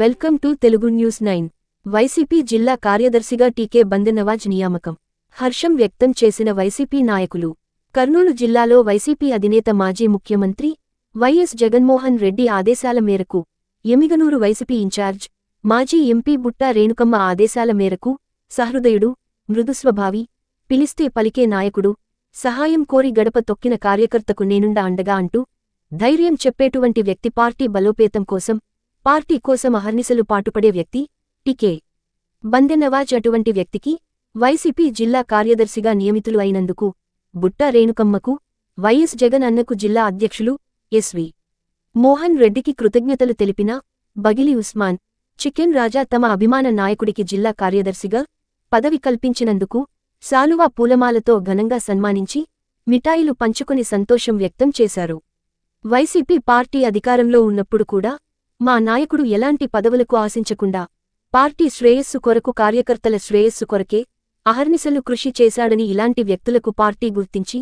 Welcome to Telugu news nine. YCP జిల్లా కార్యదర్శిగా టీకే బందెనవాజ్ నియామకం. హర్షం వ్యక్తం చేసిన వైసీపీ నాయకులు. కర్నూలు జిల్లాలో వైసీపీ అధినేత మాజీ ముఖ్యమంత్రి వైఎస్ జగన్మోహన్ రెడ్డి ఆదేశాల మేరకు ఎమిగనూరు వైసీపీ ఇన్ఛార్జ్ మాజీ ఎంపీ బుట్టా రేణుకమ్మ ఆదేశాల మేరకు సహృదయుడు మృదుస్వభావి పిలిస్తే పలికే నాయకుడు సహాయం కోరి గడప తొక్కిన కార్యకర్తకు నేనుండా అండగా అంటూ ధైర్యం చెప్పేటువంటి వ్యక్తి పార్టీ బలోపేతం కోసం పార్టీ కోసం అహర్నిశలు పాటుపడే వ్యక్తి టికే. బందెనవాజ్ అటువంటి వ్యక్తికి వైసీపీ జిల్లా కార్యదర్శిగా నియమితులు అయినందుకు బుట్టా రేణుకమ్మకు వైఎస్ జగన్ అన్నకు జిల్లా అధ్యక్షులు ఎస్వి మోహన్ రెడ్డికి కృతజ్ఞతలు తెలిపిన బగిలి ఉస్మాన్ చికెన్ రాజా తమ అభిమాన నాయకుడికి జిల్లా కార్యదర్శిగా పదవి కల్పించినందుకు శాలువా పూలమాలతో ఘనంగా సన్మానించి మిఠాయిలు పంచుకుని సంతోషం వ్యక్తం చేశారు. వైసీపీ పార్టీ అధికారంలో ఉన్నప్పుడు కూడా మా నాయకుడు ఎలాంటి పదవులకు ఆశించకుండా పార్టీ శ్రేయస్సు కొరకు కార్యకర్తల శ్రేయస్సు కొరకే అహర్నిశలు కృషి చేశాడని ఇలాంటి వ్యక్తులకు పార్టీ గుర్తించి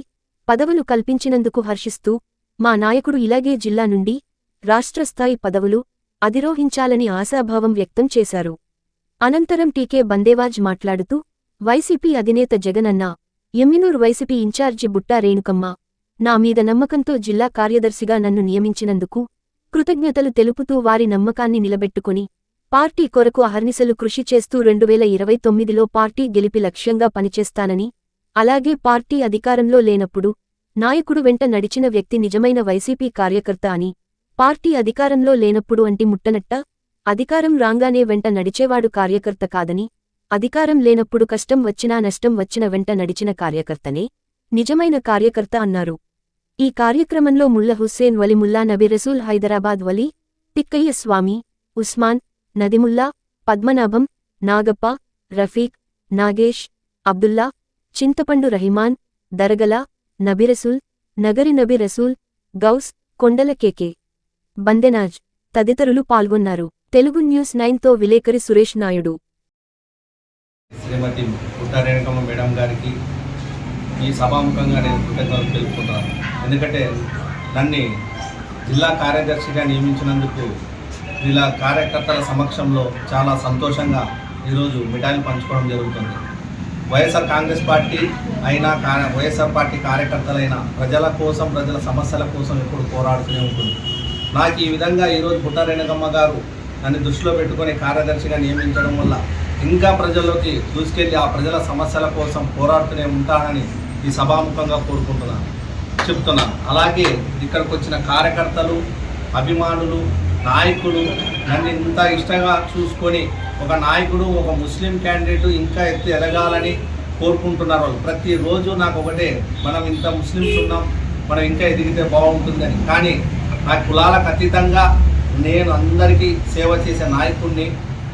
పదవులు కల్పించినందుకు హర్షిస్తూ మా నాయకుడు ఇలాగే జిల్లా నుండి రాష్ట్రస్థాయి పదవులు అధిరోహించాలని ఆశాభావం వ్యక్తం చేశారు. అనంతరం టీకే బందేవాజ్ మాట్లాడుతూ వైసీపీ అధినేత జగనన్న ఎమ్మినూరు వైసీపీ ఇన్ఛార్జి బుట్టా రేణుకమ్మ నా మీద నమ్మకంతో జిల్లా కార్యదర్శిగా నన్ను నియమించినందుకు కృతజ్ఞతలు తెలుపుతూ వారి నమ్మకాన్ని నిలబెట్టుకుని పార్టీ కొరకు అహర్నిశలు కృషి చేస్తూ రెండువేల ఇరవై తొమ్మిదిలో పార్టీ గెలిపి లక్ష్యంగా పనిచేస్తానని అలాగే పార్టీ అధికారంలో లేనప్పుడు నాయకుడు వెంట నడిచిన వ్యక్తి నిజమైన వైసీపీ కార్యకర్త అని పార్టీ అధికారంలో లేనప్పుడు అంటి ముట్టనట్ట అధికారం రాంగానే వెంట నడిచేవాడు కార్యకర్త కాదని అధికారం లేనప్పుడు కష్టం వచ్చినా నష్టం వచ్చిన వెంట నడిచిన కార్యకర్తనే నిజమైన కార్యకర్త అన్నారు. ఈ కార్యక్రమంలో ముల్ల హుస్సేన్ వలి ముల్లా నబీ రసూల్ హైదరాబాద్ వలి తిక్కయ్య స్వామి ఉస్మాన్ నదిముల్లా పద్మనాభం నాగప్ప రఫీక్ నాగేష్ అబ్దుల్లా చింతపండు రహిమాన్ దరగల నబిరసూల్ నగరి నబిరసూల్ గౌస్ కొండల కేకే బందెనాజ్ తదితరులు పాల్గొన్నారు. తెలుగు న్యూస్ నైన్తో విలేకరి సురేష్ నాయుడు. శ్రీమతి పుట్టారేణకమ్మ మేడం గారికి ఈ సభాముఖంగా నేను కృతజ్ఞతలు తెలుపుకుంటాను ఎందుకంటే నన్ను జిల్లా కార్యదర్శిగా నియమించినందుకు జిల్లా కార్యకర్తల సమక్షంలో చాలా సంతోషంగా ఈరోజు మిఠాయిలు పంచుకోవడం జరుగుతుంది. వైఎస్ఆర్ కాంగ్రెస్ పార్టీ అయినా కా- వైఎస్ఆర్ పార్టీ కార్యకర్తలైన ప్రజల కోసం ప్రజల సమస్యల కోసం ఎప్పుడు పోరాడుతూనే ఉంటుంది. నాకు ఈ విధంగా ఈరోజు పుట్టారేణకమ్మ గారు నన్ను దృష్టిలో పెట్టుకొని కార్యదర్శిగా నియమించడం వల్ల ఇంకా ప్రజల్లోకి దూసుకెళ్ళి ఆ ప్రజల సమస్యల కోసం పోరాడుతూనే ఉంటానని ఈ సభాముఖంగా కోరుకుంటున్నాను. చెప్తున్నాను. అలాగే ఇక్కడికి వచ్చిన కార్యకర్తలు అభిమానులు నాయకులు నన్ను ఇంత ఇష్టంగా చూసుకొని ఒక నాయకుడు ఒక ముస్లిం క్యాండిడేట్ ఇంకా ఎత్తు ఎదగాలని కోరుకుంటున్నారు వాళ్ళు. ప్రతిరోజు నాకు ఒకటే మనం ఇంత ముస్లిమ్స్ ఉన్నాం మనం ఇంకా ఎదిగితే బాగుంటుందని. కానీ నా కులాలకు అతీతంగా నేను అందరికీ సేవ చేసే నాయకుడిని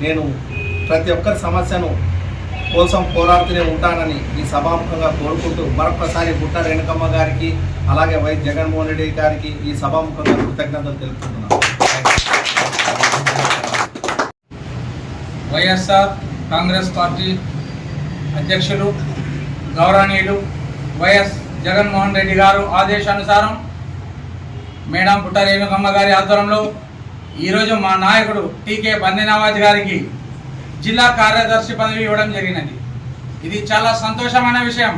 నేను ప్రతి ఒక్కరి సమస్యను కోసం పోరాడుతూనే ఉంటానని ఈ సభాముఖంగా కోరుకుంటూ మరొకసారి గుట్ట రేణుకమ్మ గారికి అలాగే వై జగన్మోహన్ రెడ్డి గారికి ఈ సభాముఖంగా కృతజ్ఞతలు తెలుపుతున్నాను వైఎస్ఆర్ కాంగ్రెస్ పార్టీ అధ్యక్షులు గౌరవనీయులు వైఎస్ జగన్మోహన్ రెడ్డి గారు ఆదేశానుసారం మేడం పుట్ట రేణుకమ్మ గారి ఆధ్వర్యంలో ఈరోజు మా నాయకుడు టీకే బందినవాజ్ గారికి జిల్లా కార్యదర్శి పదవి ఇవ్వడం జరిగినది. ఇది చాలా సంతోషమైన విషయం.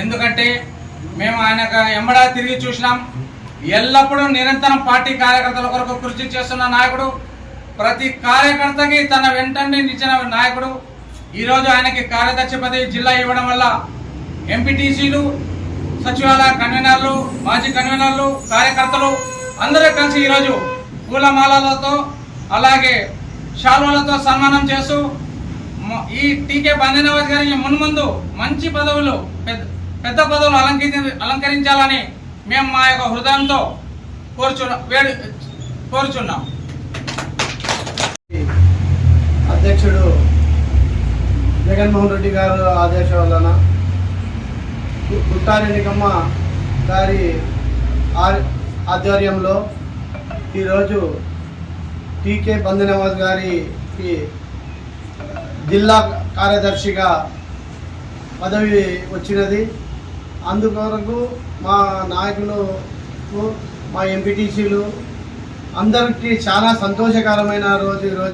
ఎందుకంటే మేము ఆయన ఎంబడా తిరిగి చూసినాం. ఎల్లప్పుడూ నిరంతరం పార్టీ కార్యకర్తల కొరకు కృషి చేస్తున్న నాయకుడు ప్రతి కార్యకర్తకి తన వెంటనే నిచ్చిన నాయకుడు. ఈరోజు ఆయనకి కార్యదర్శి పదవి జిల్లా ఇవ్వడం వల్ల ఎంపీటీసీలు సచివాలయ కన్వీనర్లు మాజీ కన్వీనర్లు కార్యకర్తలు అందరూ కలిసి ఈరోజు పూలమాలలతో అలాగే శాలువలతో సన్మానం చేస్తూ ఈ టీకే బందనవాజ్ గారికి మున్ముందు మంచి పదవులు పెద్ద పెద్ద పదవులు అలంకరి అలంకరించాలని మేము మా యొక్క హృదయంతో కోరుచున్నా వేడు కోరుచున్నాం. అధ్యక్షుడు జగన్మోహన్ రెడ్డి గారు ఆదేశం వలన గుట్టారెడ్డికమ్మ గారి ఆధ్వర్యంలో ఈరోజు టీకే బందనవాజ్ గారికి జిల్లా కార్యదర్శిగా పదవి వచ్చినది. అందుకొరకు మా నాయకులు మా ఎంపీటీసీలు అందరికీ చాలా సంతోషకరమైన రోజు ఈరోజు